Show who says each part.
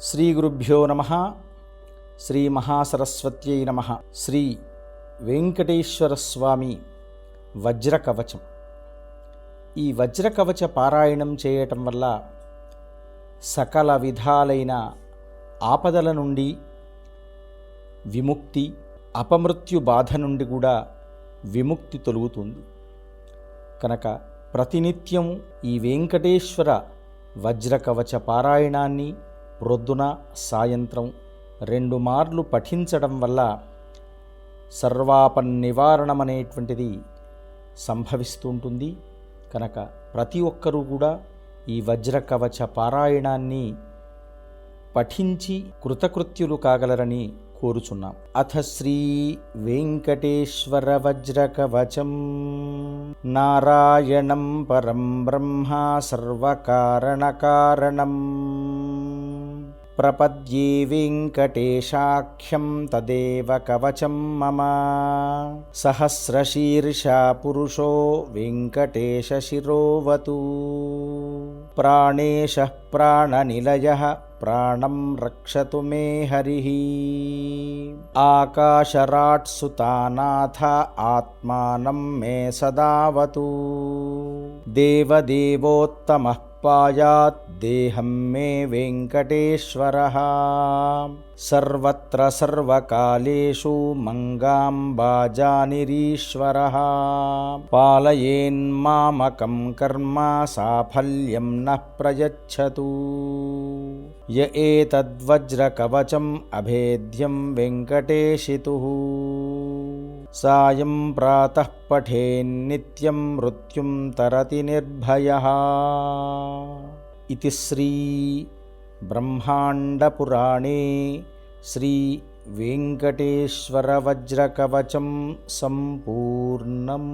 Speaker 1: శ్రీ గురుభ్యో నమ శ్రీ మహాసరస్వత్యై నమ శ్రీ వెంకటేశ్వర స్వామి వజ్రకవచం. ఈ వజ్రకవచ పారాయణం చేయటం వల్ల సకల విధాలైన ఆపదల నుండి విముక్తి అపమృత్యు బాధ నుండి కూడా విముక్తి తొలుగుతుంది. కనుక ప్రతినిత్యం ఈ వెంకటేశ్వర వజ్రకవచ పారాయణాన్ని ప్రొద్దున సాయంత్రం రెండు మార్లు పఠించడం వల్ల సర్వాపన్నివారణం అనేటువంటిది సంభవిస్తుంటుంది. కనుక ప్రతి ఒక్కరూ కూడా ఈ వజ్రకవచ పారాయణాన్ని పఠించి కృతకృత్యులు కాగలరని కోరుచున్నాం. అథ శ్రీ వెంకటేశ్వర వజ్రకవచం నారాయణం పరం బ్రహ్మ సర్వకారణకారణం. प्रपद्ये वेङ्कटेशाख्यं तदेव कवचं मम। सहस्रशीर्षा पुरुषो वेङ्कटेशशिरोवतु। प्राणेशः प्राणनिलयः, प्राणं रक्षतु मे हरिः। आकाशराट्सुतानाथ आत्मानं मे सदावतु। देवदेवोत्तमः पायात् देहं मे वेङ्कटेश्वरः। सर्वत्र सर्वकालेषु मङ्गाम्बाजानिरीश्वरः। पालयेन्मामकं कर्म साफल्यं नः प्रयच्छतु। य एतद्वज्रकवचम् अभेद्यं वेङ्कटेशितुः। सायं प्रातः पठेन्नित्यं मृत्युं तरति निर्भयः। इति श्री ब्रह्माण्डपुराणे श्रीवेङ्कटेश्वरवज्रकवचं सम्पूर्णम्